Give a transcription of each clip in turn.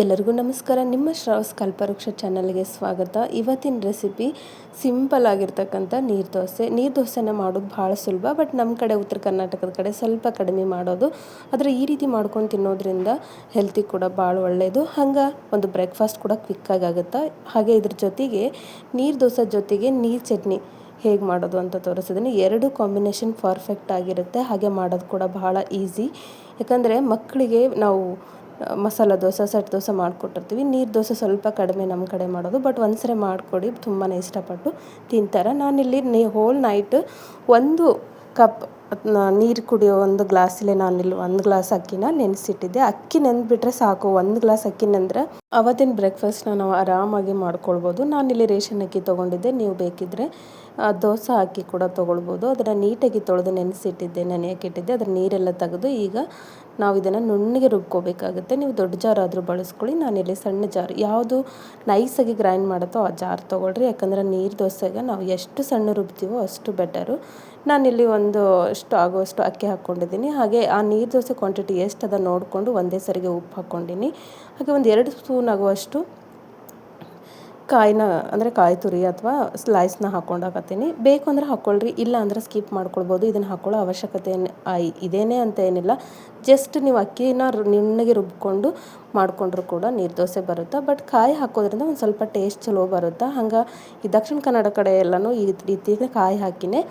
ಎಲ್ಲರಿಗೂ ನಮಸ್ಕಾರ. ನಿಮ್ಮ ಶ್ರಾವಸ್ ಕಲ್ಪವೃಕ್ಷ ಚಾನಲ್ಗೆ ಸ್ವಾಗತ. ಇವತ್ತಿನ ರೆಸಿಪಿ ಸಿಂಪಲ್ ಆಗಿರ್ತಕ್ಕಂಥ ನೀರು ದೋಸೆ. ನೀರು ದೋಸೆನ ಮಾಡೋದು ಭಾಳ ಸುಲಭ, ಬಟ್ ನಮ್ಮ ಕಡೆ ಉತ್ತರ ಕರ್ನಾಟಕದ ಕಡೆ ಸ್ವಲ್ಪ ಕಡಿಮೆ ಮಾಡೋದು. ಆದರೆ ಈ ರೀತಿ ಮಾಡ್ಕೊಂಡು ತಿನ್ನೋದ್ರಿಂದ ಹೆಲ್ತಿ ಕೂಡ ಭಾಳ ಒಳ್ಳೆಯದು ಹಂಗೆ ಒಂದು ಬ್ರೇಕ್ಫಾಸ್ಟ್ ಕೂಡ ಕ್ವಿಕ್ಕಾಗಿ ಆಗುತ್ತೆ? ಹಾಗೆ ಇದ್ರ ಜೊತೆಗೆ ನೀರು ದೋಸೆ ಜೊತೆಗೆ ನೀರು ಚಟ್ನಿ ಹೇಗೆ ಮಾಡೋದು ಅಂತ ತೋರಿಸಿದ್ದೀನಿ ಎರಡು ಕಾಂಬಿನೇಷನ್ ಪರ್ಫೆಕ್ಟ್ ಆಗಿರುತ್ತೆ. ಹಾಗೆ ಮಾಡೋದು ಕೂಡ ಬಹಳ ಈಸಿ. ಯಾಕಂದರೆ ಮಕ್ಕಳಿಗೆ ನಾವು ಮಸಾಲ ದೋಸೆ, ಸೆಟ್ ದೋಸೆ ಮಾಡಿಕೊಟ್ಟಿರ್ತೀವಿ. ನೀರು ದೋಸೆ ಸ್ವಲ್ಪ ಕಡಿಮೆ ನಮ್ಮ ಕಡೆ ಮಾಡೋದು ಬಟ್ ಒಂದ್ಸರಿ ಮಾಡಿಕೊಡಿ ತುಂಬಾ ಇಷ್ಟಪಟ್ಟು ತಿಂತಾರೆ. ನಾನಿಲ್ಲಿ ನೀ ಹೋಲ್ ನೈಟ್ ಒಂದು ಕಪ್ ನೀರು ಕುಡಿಯೋ ಒಂದು ಗ್ಲಾಸಲ್ಲಿ ನಾನಿಲ್ಲಿ ಒಂದು ಗ್ಲಾಸ್ ಅಕ್ಕಿನ ನೆನೆಸಿಟ್ಟಿದ್ದೆ. ಅಕ್ಕಿ ನೆನೆದ್ಬಿಟ್ರೆ ಸಾಕು, ಒಂದು ಗ್ಲಾಸ್ ಅಕ್ಕಿ ನೆಂದ್ರೆ ಅವತ್ತಿನ ಬ್ರೇಕ್ಫಾಸ್ಟ್ನ ನಾವು ಆರಾಮಾಗಿ ಮಾಡ್ಕೊಳ್ಬೋದು. ನಾನಿಲ್ಲಿ ರೇಷನ್ ಅಕ್ಕಿ ತೊಗೊಂಡಿದ್ದೆ, ನೀವು ಬೇಕಿದ್ದರೆ ದೋಸೆ ಅಕ್ಕಿ ಕೂಡ ತೊಗೊಳ್ಬೋದು. ಅದನ್ನು ನೀಟಾಗಿ ತೊಳೆದು ನೆನೆಸಿಟ್ಟಿದ್ದೆ ನೆನೆಯೋಕೆ ಇಟ್ಟಿದ್ದೆ. ಅದರ ನೀರೆಲ್ಲ ತೆಗೆದು ಈಗ ನಾವು ಇದನ್ನು ನುಣ್ಣಗೆ ರುಬ್ಕೋಬೇಕಾಗುತ್ತೆ. ನೀವು ದೊಡ್ಡ ಜಾರ್ ಆದರೂ ಬಳಸ್ಕೊಳ್ಳಿ. ನಾನಿಲ್ಲಿ ಸಣ್ಣ ಜಾರ್. ಯಾವುದು ನೈಸಾಗಿ ಗ್ರೈಂಡ್ ಮಾಡುತ್ತೋ ಆ ಜಾರ್ ತೊಗೊಳ್ರಿ. ಯಾಕಂದರೆ ನೀರು ದೋಸೆಗೆ ನಾವು ಎಷ್ಟು ಸಣ್ಣ ರುಬ್ತೀವೋ ಅಷ್ಟು ಬೆಟರು ನಾನಿಲ್ಲಿ ಒಂದು ಅಷ್ಟು ಆಗುವಷ್ಟು ಅಕ್ಕಿ ಹಾಕ್ಕೊಂಡಿದ್ದೀನಿ. ಹಾಗೆ ಆ ನೀರು ದೋಸೆ ಕ್ವಾಂಟಿಟಿ ಎಷ್ಟು ಅದ ನೋಡಿಕೊಂಡು ಒಂದೇ ಸರಿಗೆ ಉಪ್ಪು ಹಾಕ್ಕೊಂಡಿನಿ. ಹಾಗೆ ಒಂದು ಎರಡು ಸ್ಪೂನ್ ಆಗುವಷ್ಟು ಕಾಯಿನ, ಅಂದರೆ ಕಾಯಿ ತುರಿ ಅಥವಾ ಸ್ಲೈಸ್ನ ಹಾಕ್ಕೊಂಡಾಕತ್ತೀನಿ ಬೇಕು ಅಂದರೆ ಹಾಕ್ಕೊಳ್ರಿ ಇಲ್ಲ ಅಂದರೆ ಸ್ಕಿಪ್ ಮಾಡ್ಕೊಳ್ಬೋದು. ಇದನ್ನು ಹಾಕ್ಕೊಳ್ಳೋ ಅವಶ್ಯಕತೆ ಇದೇನೇ ಅಂತ ಏನಿಲ್ಲ. ಜಸ್ಟ್ ನೀವು ಅಕ್ಕಿನ ನುಣ್ಣಗೆ ರುಬ್ಕೊಂಡು ಮಾಡಿಕೊಂಡ್ರು ಕೂಡ ನೀರು ದೋಸೆ ಬರುತ್ತೆ? ಬಟ್ ಕಾಯಿ ಹಾಕೋದ್ರಿಂದ ಒಂದು ಸ್ವಲ್ಪ ಟೇಸ್ಟ್ ಚಲೋ ಬರುತ್ತೆ? ಹಂಗೆ ಈ ದಕ್ಷಿಣ ಕನ್ನಡ ಕಡೆ ಎಲ್ಲನೂ ಈ ರೀತಿ ಕಾಯಿ ಹಾಕಿನೇ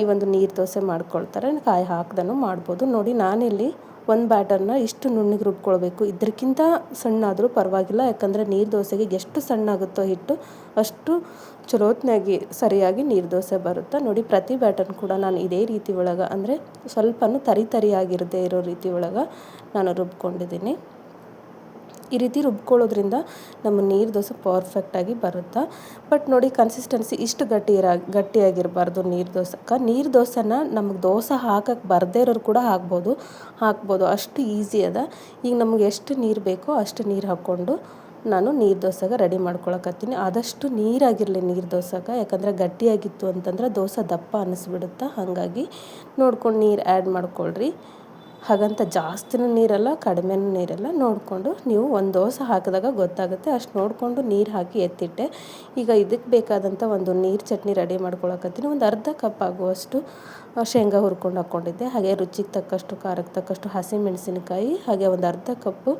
ಈ ಒಂದು ನೀರು ದೋಸೆ ಮಾಡ್ಕೊಳ್ತಾರೆ. ಕಾಯಿ ಹಾಕ್ದನ್ನು ಮಾಡ್ಬೋದು. ನೋಡಿ ನಾನಿಲ್ಲಿ ಒಂದು ಬ್ಯಾಟರ್ನ ಇಷ್ಟು ನುಣ್ಣಗೆ ರುಬ್ಕೊಳ್ಬೇಕು. ಇದಕ್ಕಿಂತ ಸಣ್ಣ ಆದರೂ ಪರವಾಗಿಲ್ಲ, ಯಾಕಂದರೆ ನೀರು ದೋಸೆಗೆ ಎಷ್ಟು ಸಣ್ಣ ಆಗುತ್ತೋ ಹಿಟ್ಟು ಅಷ್ಟು ಚಲೋತ್ನಾಗಿ ಸರಿಯಾಗಿ ನೀರು ದೋಸೆ ಬರುತ್ತೆ. ನೋಡಿ, ಪ್ರತಿ ಬ್ಯಾಟರ್ನ ಕೂಡ ನಾನು ಇದೇ ರೀತಿ ಒಳಗೆ, ಅಂದರೆ ಸ್ವಲ್ಪನೂ ತರಿ ತರಿಯಾಗಿರದೇ ಇರೋ ರೀತಿ ಒಳಗೆ ನಾನು ರುಬ್ಕೊಂಡಿದ್ದೀನಿ. ಈ ರೀತಿ ರುಬ್ಕೊಳ್ಳೋದ್ರಿಂದ ನಮ್ಮ ನೀರು ದೋಸೆ ಪರ್ಫೆಕ್ಟಾಗಿ ಬರುತ್ತೆ? ಬಟ್ ನೋಡಿ ಕನ್ಸಿಸ್ಟೆನ್ಸಿ ಇಷ್ಟು ಗಟ್ಟಿ ಇರ, ಗಟ್ಟಿಯಾಗಿರಬಾರ್ದು ನೀರು ದೋಸೆಗೆ ನೀರು ದೋಸೆನ ನಮಗೆ ದೋಸೆ ಹಾಕಕ್ಕೆ ಬರದೇ ಇರೋರು ಕೂಡ ಹಾಕ್ಬೋದು ಹಾಕ್ಬೋದು. ಅಷ್ಟು ಈಸಿ ಅದ. ಈಗ ನಮಗೆ ಎಷ್ಟು ನೀರು ಬೇಕೋ ಅಷ್ಟು ನೀರು ಹಾಕ್ಕೊಂಡು ನಾನು ನೀರು ದೋಸೆಗೆ ರೆಡಿ ಮಾಡ್ಕೊಳಕತ್ತೀನಿ. ಆದಷ್ಟು ನೀರಾಗಿರಲಿ ನೀರು ದೋಸೆಗೆ. ಯಾಕಂದರೆ ಗಟ್ಟಿಯಾಗಿತ್ತು ಅಂತಂದ್ರೆ ದೋಸೆ ದಪ್ಪ ಅನ್ನಿಸ್ಬಿಡುತ್ತೆ ಹಾಗಾಗಿ ನೋಡ್ಕೊಂಡು ನೀರು ಆ್ಯಡ್ ಮಾಡ್ಕೊಳ್ರಿ. ಹಾಗಂತ ಜಾಸ್ತಿನೂ ನೀರಲ್ಲ, ಕಡಿಮೆನೂ ನೀರಲ್ಲ. ನೋಡಿಕೊಂಡು ನೀವು ಒಂದು ದೋಸೆ ಹಾಕಿದಾಗ ಗೊತ್ತಾಗುತ್ತೆ. ಅಷ್ಟು ನೋಡಿಕೊಂಡು ನೀರು ಹಾಕಿ ಎತ್ತಿಟ್ಟೆ. ಈಗ ಇದಕ್ಕೆ ಬೇಕಾದಂಥ ಒಂದು ನೀರು ಚಟ್ನಿ ರೆಡಿ ಮಾಡ್ಕೊಳಕತ್ತೀನಿ. ಒಂದು ಅರ್ಧ ಕಪ್ ಆಗುವಷ್ಟು ಶೇಂಗಾ ಹುರ್ಕೊಂಡು ಹಾಕ್ಕೊಂಡಿದ್ದೆ. ಹಾಗೆ ರುಚಿಗೆ ತಕ್ಕಷ್ಟು ಖಾರಕ್ಕೆ ತಕ್ಕಷ್ಟು ಹಸಿಮೆಣಸಿನಕಾಯಿ, ಹಾಗೆ ಒಂದು ಅರ್ಧ ಕಪ್ಪು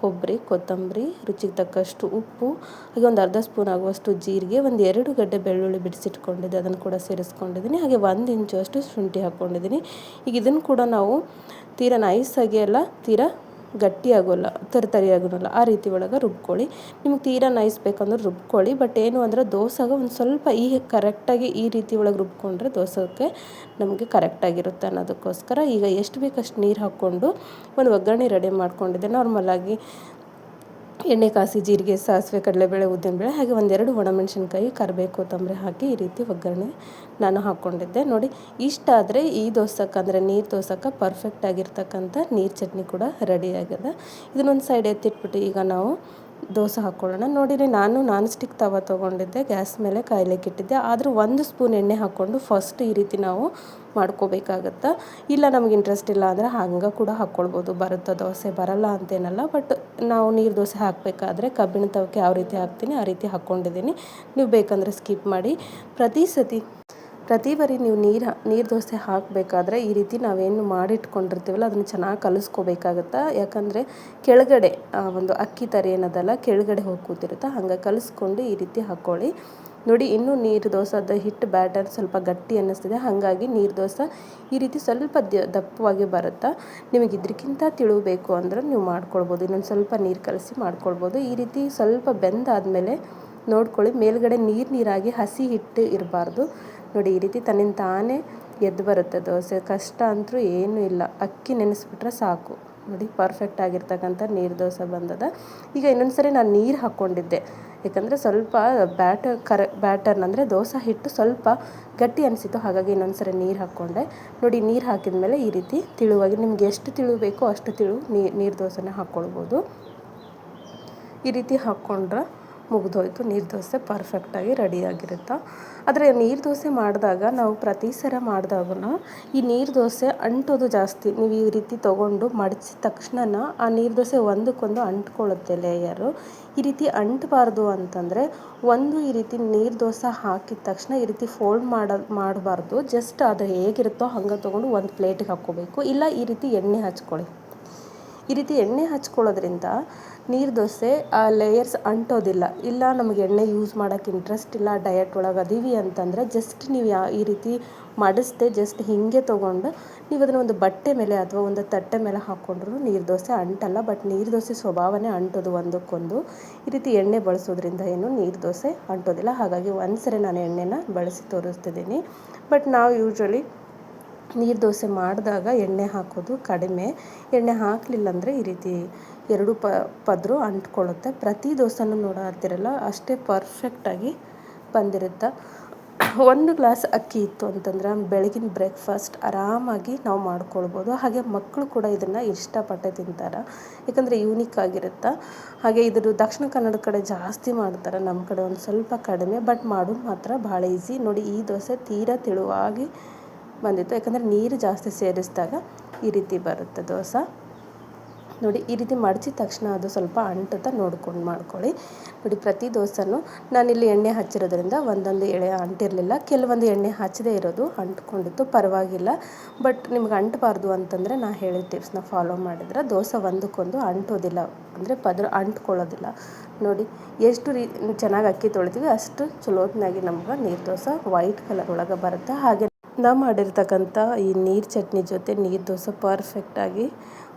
ಕೊಬ್ಬರಿ ಕೊತ್ತಂಬರಿ, ರುಚಿಗೆ ತಕ್ಕಷ್ಟು ಉಪ್ಪು, ಹಾಗೆ ಒಂದು ಅರ್ಧ ಸ್ಪೂನ್ ಆಗುವಷ್ಟು ಜೀರಿಗೆ, ಒಂದು ಎರಡು ಗಡ್ಡೆ ಬೆಳ್ಳುಳ್ಳಿ ಬಿಡಿಸಿಟ್ಕೊಂಡಿದ್ದೆ. ಅದನ್ನು ಕೂಡ ಸೇರಿಸ್ಕೊಂಡಿದ್ದೀನಿ. ಹಾಗೆ ಒಂದು ಇಂಚು ಅಷ್ಟು ಶುಂಠಿ ಹಾಕ್ಕೊಂಡಿದ್ದೀನಿ. ಈಗ ಇದನ್ನು ಕೂಡ ನಾವು ತೀರಾ ನೈಸಾಗಿ ಅಲ್ಲ, ತೀರಾ ಗಟ್ಟಿ ಆಗೋಲ್ಲ ತರಿ ಆಗೋಲ್ಲ ಆ ರೀತಿ ಒಳಗೆ ರುಬ್ಕೊಳ್ಳಿ. ನಿಮ್ಗೆ ತೀರಾ ನೈಸ್ ಬೇಕಂದ್ರೆ ರುಬ್ಕೊಳ್ಳಿ ಬಟ್ ಏನು ಅಂದರೆ ದೋಸೆಗೆ ಒಂದು ಸ್ವಲ್ಪ ಈ ಕರೆಕ್ಟಾಗಿ ಈ ರೀತಿ ಒಳಗೆ ರುಬ್ಕೊಂಡ್ರೆ ದೋಸೆಗೆ ನಮಗೆ ಕರೆಕ್ಟಾಗಿರುತ್ತೆ ಅನ್ನೋದಕ್ಕೋಸ್ಕರ ಈಗ ಎಷ್ಟು ಬೇಕಷ್ಟು ನೀರು ಹಾಕ್ಕೊಂಡು ಒಂದು ಒಗ್ಗರಣೆ ರೆಡಿ ಮಾಡ್ಕೊಂಡಿದ್ದೆ. ನಾರ್ಮಲಾಗಿ ಎಣ್ಣೆ ಕಾಸಿ ಜೀರಿಗೆ, ಸಾಸಿವೆ, ಕಡಲೆಬೇಳೆ, ಉದ್ದಿನಬೇಳೆ ಹಾಗೆ ಒಂದೆರಡು ಒಣಮೆಣಸಿನ್ಕಾಯಿ ಕರಿಬೇವು, ಕೊತ್ತಂಬರಿ ಹಾಕಿ ಈ ರೀತಿ ಒಗ್ಗರಣೆ ನಾನು ಹಾಕ್ಕೊಂಡಿದ್ದೆ. ನೋಡಿ, ಇಷ್ಟ ಆದರೆ ಈ ದೋಸಕ್ಕೆ ಅಂದರೆ ನೀರು ದೋಸಕ್ಕೆ ಪರ್ಫೆಕ್ಟ್ ಆಗಿರ್ತಕ್ಕಂಥ ನೀರು ಚಟ್ನಿ ಕೂಡ ರೆಡಿ ಆಗಿದೆ. ಇದನ್ನೊಂದು ಸೈಡ್ ಎತ್ತಿಟ್ಬಿಟ್ಟು ಈಗ ನಾವು ದೋಸೆ ಹಾಕ್ಕೊಳ್ಳೋಣ ನೋಡಿರಿ, ನಾನು ನಾನ್ ಸ್ಟಿಕ್ ತವ ತೊಗೊಂಡಿದ್ದೆ, ಗ್ಯಾಸ್ ಮೇಲೆ ಕಾಯ್ಲಿಕ್ಕೆ ಇಟ್ಟಿದ್ದೆ. ಆದರೂ ಒಂದು ಸ್ಪೂನ್ ಎಣ್ಣೆ ಹಾಕ್ಕೊಂಡು ಫಸ್ಟ್ ಈ ರೀತಿ ನಾವು ಮಾಡ್ಕೋಬೇಕಾಗತ್ತೆ? ಇಲ್ಲ, ನಮ್ಗೆ ಇಂಟ್ರೆಸ್ಟ್ ಇಲ್ಲ ಅಂದರೆ ಹಂಗೆ ಕೂಡ ಹಾಕ್ಕೊಳ್ಬೋದು. ಬರುತ್ತೆ ದೋಸೆ, ಬರಲ್ಲ ಅಂತೇನಲ್ಲ ಬಟ್ ನಾವು ನೀರು ದೋಸೆ ಹಾಕಬೇಕಾದ್ರೆ ಕಬ್ಬಿಣ ತವಕ್ಕೆ ಯಾವ ರೀತಿ ಹಾಕ್ತೀನಿ, ಆ ರೀತಿ ಹಾಕ್ಕೊಂಡಿದ್ದೀನಿ. ನೀವು ಬೇಕಂದರೆ ಸ್ಕಿಪ್ ಮಾಡಿ. ಪ್ರತಿ ಸತಿ ಪ್ರತಿ ಬಾರಿ ನೀವು ನೀರು ನೀರು ದೋಸೆ ಹಾಕಬೇಕಾದ್ರೆ ಈ ರೀತಿ ನಾವೇನು ಮಾಡಿಟ್ಕೊಂಡಿರ್ತೀವಲ್ಲ, ಅದನ್ನು ಚೆನ್ನಾಗಿ ಕಲಿಸ್ಕೋಬೇಕಾಗತ್ತೆ? ಯಾಕಂದರೆ ಕೆಳಗಡೆ ಒಂದು ಅಕ್ಕಿ ಥರ ಏನದಲ್ಲ, ಕೆಳಗಡೆ ಹೋಗಿ ಕೂತಿರುತ್ತೆ, ಹಂಗೆ ಕಲಿಸ್ಕೊಂಡು ಈ ರೀತಿ ಹಾಕ್ಕೊಳ್ಳಿ ನೋಡಿ, ಇನ್ನೂ ನೀರು ದೋಸೆದ ಹಿಟ್ಟು ಬ್ಯಾಟರ್ ಸ್ವಲ್ಪ ಗಟ್ಟಿ ಅನ್ನಿಸ್ತಿದೆ, ಹಾಗಾಗಿ ನೀರು ದೋಸೆ ಈ ರೀತಿ ಸ್ವಲ್ಪ ದಪ್ಪವಾಗಿ ಬರುತ್ತಾ? ನಿಮಗೆ ಇದಕ್ಕಿಂತ ತಿಳಿಬೇಕು ಅಂದ್ರೆ ನೀವು ಮಾಡ್ಕೊಳ್ಬೋದು, ಇನ್ನೊಂದು ಸ್ವಲ್ಪ ನೀರು ಕಲಸಿ ಮಾಡ್ಕೊಳ್ಬೋದು. ಈ ರೀತಿ ಸ್ವಲ್ಪ ಬೆಂದಾದಮೇಲೆ ನೋಡ್ಕೊಳ್ಳಿ, ಮೇಲ್ಗಡೆ ನೀರು ನೀರಾಗಿ ಹಸಿ ಹಿಟ್ಟು ಇರಬಾರ್ದು. ನೋಡಿ, ಈ ರೀತಿ ತನ್ನಿಂದ ತಾನೇ ಎದ್ದು ಬರುತ್ತೆ ದೋಸೆ. ಕಷ್ಟ ಅಂತೂ ಏನೂ ಇಲ್ಲ. ಅಕ್ಕಿ ನೆನೆಸ್ಬಿಟ್ರೆ ಸಾಕು. ನೋಡಿ ಪರ್ಫೆಕ್ಟ್ ಆಗಿರ್ತಕ್ಕಂಥ ನೀರು ದೋಸೆ ಬಂದದ. ಈಗ ಇನ್ನೊಂದು ಸರಿ ನಾನು ನೀರು ಹಾಕ್ಕೊಂಡಿದ್ದೆ ಯಾಕಂದರೆ ಸ್ವಲ್ಪ ಬ್ಯಾಟರ್ ಕರ ಬ್ಯಾಟರ್ನ ಅಂದರೆ ದೋಸೆ ಹಿಟ್ಟು ಸ್ವಲ್ಪ ಗಟ್ಟಿ ಅನಿಸಿತು ಹಾಗಾಗಿ ಇನ್ನೊಂದು ಸರಿ ನೀರು ಹಾಕ್ಕೊಂಡೆ ನೋಡಿ, ನೀರು ಹಾಕಿದ ಮೇಲೆ ಈ ರೀತಿ ತಿಳುವಾಗಿ ನಿಮ್ಗೆ ಎಷ್ಟು ತಿಳು ಬೇಕೋ ಅಷ್ಟು ತಿಳು ನೀರು ದೋಸೆನ ಹಾಕ್ಕೊಳ್ಬೋದು ಈ ರೀತಿ ಹಾಕ್ಕೊಂಡ್ರೆ ಮುಗಿದೋಯ್ತು. ನೀರು ದೋಸೆ ಪರ್ಫೆಕ್ಟಾಗಿ ರೆಡಿಯಾಗಿರುತ್ತೆ ಆದರೆ ನೀರು ದೋಸೆ ಮಾಡಿದಾಗ ನಾವು ಪ್ರತಿ ಸರ ಮಾಡಿದಾಗೂ ಈ ನೀರು ದೋಸೆ ಅಂಟೋದು ಜಾಸ್ತಿ. ನೀವು ಈ ರೀತಿ ತೊಗೊಂಡು ಮಡಚಿದ ತಕ್ಷಣ ಆ ನೀರು ದೋಸೆ ಒಂದಕ್ಕೊಂದು ಅಂಟ್ಕೊಳ್ಳುತ್ತೆ ಲೇಯರು ಈ ರೀತಿ ಅಂಟಬಾರ್ದು ಅಂತಂದರೆ ಒಂದು ಈ ರೀತಿ ನೀರು ದೋಸೆ ಹಾಕಿದ ತಕ್ಷಣ ಈ ರೀತಿ ಫೋಲ್ಡ್ ಮಾಡ, ಮಾಡಬಾರ್ದು. ಜಸ್ಟ್ ಅದು ಹೇಗಿರುತ್ತೋ ಹಂಗೆ ತೊಗೊಂಡು ಒಂದು ಪ್ಲೇಟಿಗೆ ಹಾಕ್ಕೋಬೇಕು. ಇಲ್ಲ ಈ ರೀತಿ ಎಣ್ಣೆ ಹಚ್ಕೊಳ್ಳಿ. ಈ ರೀತಿ ಎಣ್ಣೆ ಹಚ್ಕೊಳ್ಳೋದ್ರಿಂದ ನೀರು ದೋಸೆ, ಆ ಲೇಯರ್ಸ್ ಅಂಟೋದಿಲ್ಲ. ಇಲ್ಲ ನಮಗೆ ಎಣ್ಣೆ ಯೂಸ್ ಮಾಡೋಕ್ಕೆ ಇಂಟ್ರೆಸ್ಟ್ ಇಲ್ಲ ಡಯಟ್ ಒಳಗೆ ಅದೀವಿ ಅಂತಂದರೆ ಜಸ್ಟ್ ನೀವು ಯಾ, ಈ ರೀತಿ ಮಡಿಸ್ದೆ ಜಸ್ಟ್ ಹೀಗೆ ತೊಗೊಂಡು ನೀವು ಅದನ್ನು ಒಂದು ಬಟ್ಟೆ ಮೇಲೆ ಅಥವಾ ಒಂದು ತಟ್ಟೆ ಮೇಲೆ ಹಾಕ್ಕೊಂಡ್ರು ನೀರು ದೋಸೆ ಅಂಟಲ್ಲ ಬಟ್ ನೀರು ದೋಸೆ ಸ್ವಭಾವನೇ ಅಂಟೋದು ಒಂದಕ್ಕೊಂದು. ಈ ರೀತಿ ಎಣ್ಣೆ ಬಳಸೋದ್ರಿಂದ ಏನು ನೀರು ದೋಸೆ ಅಂಟೋದಿಲ್ಲ. ಹಾಗಾಗಿ ಒಂದು ಸರಿ ನಾನು ಎಣ್ಣೆನ ಬಳಸಿ ತೋರಿಸ್ತಿದ್ದೀನಿ. ಬಟ್ ನಾವು ಯೂಶ್ವಲಿ ನೀರು ದೋಸೆ ಮಾಡಿದಾಗ ಎಣ್ಣೆ ಹಾಕೋದು ಕಡಿಮೆ. ಎಣ್ಣೆ ಹಾಕಲಿಲ್ಲ ಅಂದರೆ ಈ ರೀತಿ ಎರಡು ಪ, ಪದರು ಅಂಟ್ಕೊಳ್ಳುತ್ತೆ. ಪ್ರತಿ ದೋಸೆನೂ ನೋಡಾತಿರಲ್ಲ, ಅಷ್ಟೇ ಪರ್ಫೆಕ್ಟಾಗಿ ಬಂದಿರುತ್ತೆ. ಒಂದು ಗ್ಲಾಸ್ ಅಕ್ಕಿ ಇತ್ತು ಅಂತಂದ್ರೆ ಬೆಳಗಿನ ಬ್ರೇಕ್ಫಾಸ್ಟ್ ಆರಾಮಾಗಿ ನಾವು ಮಾಡ್ಕೊಳ್ಬೋದು. ಹಾಗೆ ಮಕ್ಕಳು ಕೂಡ ಇದನ್ನು ಇಷ್ಟಪಟ್ಟೆ ತಿಂತಾರೆ. ಯಾಕಂದರೆ ಯೂನಿಕ್ ಆಗಿರುತ್ತೆ. ಹಾಗೆ ಇದ್ರ ದಕ್ಷಿಣ ಕನ್ನಡ ಕಡೆ ಜಾಸ್ತಿ ಮಾಡ್ತಾರೆ. ನಮ್ಮ ಕಡೆ ಒಂದು ಸ್ವಲ್ಪ ಕಡಿಮೆ ಬಟ್ ಮಾಡೋದು ಮಾತ್ರ ಭಾಳ ಈಸಿ ನೋಡಿ, ಈ ದೋಸೆ ತೀರಾ ತೆಳುವಾಗಿ ಬಂದಿತ್ತು. ಯಾಕಂದರೆ ನೀರು ಜಾಸ್ತಿ ಸೇರಿಸಿದಾಗ ಈ ರೀತಿ ಬರುತ್ತೆ ದೋಸೆ. ನೋಡಿ, ಈ ರೀತಿ ಮಡಚಿದ ತಕ್ಷಣ ಅದು ಸ್ವಲ್ಪ ಅಂಟುತ್ತಾ ನೋಡ್ಕೊಂಡು ಮಾಡ್ಕೊಳ್ಳಿ. ನೋಡಿ ಪ್ರತಿ ದೋಸೆನೂ ನಾನಿಲ್ಲಿ ಎಣ್ಣೆ ಹಚ್ಚಿರೋದ್ರಿಂದ ಒಂದೊಂದು ಎಳೆ ಅಂಟಿರಲಿಲ್ಲ. ಕೆಲವೊಂದು ಎಣ್ಣೆ ಹಚ್ಚದೇ ಇರೋದು ಅಂಟ್ಕೊಂಡಿತ್ತು. ಪರವಾಗಿಲ್ಲ. ಬಟ್ ನಿಮ್ಗೆ ಅಂಟಬಾರ್ದು ಅಂತಂದರೆ ನಾ ಹೇಳಿದ ಟಿಪ್ಸ್ನ ಫಾಲೋ ಮಾಡಿದ್ರೆ ದೋಸೆ ಒಂದಕ್ಕೊಂದು ಅಂಟೋದಿಲ್ಲ. ಅಂದರೆ ಪದ್ರ, ಅಂಟ್ಕೊಳ್ಳೋದಿಲ್ಲ. ನೋಡಿ, ಎಷ್ಟು ರೀ, ಚೆನ್ನಾಗಿ ಅಕ್ಕಿ ತೊಳಿತೀವಿ ಅಷ್ಟು ಚಲೋತ್ನಾಗಿ ನಮ್ಗೆ ನೀರು ದೋಸೆ ವೈಟ್ ಕಲರ್ ಒಳಗೆ ಬರುತ್ತೆ. ಹಾಗೆ ನಾವು ಮಾಡಿರ್ತಕ್ಕಂಥ ಈ ನೀರು ಚಟ್ನಿ ಜೊತೆ ನೀರು ದೋಸೆ ಪರ್ಫೆಕ್ಟಾಗಿ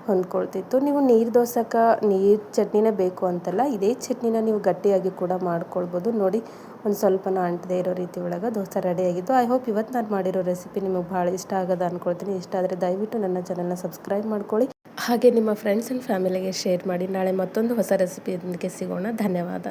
ಹೊಂದ್ಕೊಳ್ತಿತ್ತು. ನೀವು ನೀರು ದೋಸೆಗೆ ನೀರು ಚಟ್ನಿನೇ ಬೇಕು ಅಂತಲ್ಲ, ಇದೇ ಚಟ್ನಿನ ನೀವು ಗಟ್ಟಿಯಾಗಿ ಕೂಡ ಮಾಡ್ಕೊಳ್ಬೋದು. ನೋಡಿ, ಒಂದು ಸ್ವಲ್ಪನ ಅಂಟದೇ ಇರೋ ರೀತಿ ಒಳಗೆ ದೋಸೆ ರೆಡಿಯಾಗಿತ್ತು ಐ ಹೋಪ್ ಇವತ್ತು ನಾನು ಮಾಡಿರೋ ರೆಸಿಪಿ ನಿಮಗೆ ಭಾಳ ಇಷ್ಟ ಆಗೋದು ಅಂದ್ಕೊಳ್ತೀನಿ ಇಷ್ಟ ಆದರೆ ದಯವಿಟ್ಟು ನನ್ನ ಚಾನಲ್ನ ಸಬ್ಸ್ಕ್ರೈಬ್ ಮಾಡ್ಕೊಳ್ಳಿ. ಹಾಗೆ ನಿಮ್ಮ ಫ್ರೆಂಡ್ಸ್ ಆ್ಯಂಡ್ ಫ್ಯಾಮಿಲಿಗೆ ಶೇರ್ ಮಾಡಿ. ನಾಳೆ ಮತ್ತೊಂದು ಹೊಸ ರೆಸಿಪಿಯೊಂದಿಗೆ ಸಿಗೋಣ. ಧನ್ಯವಾದ.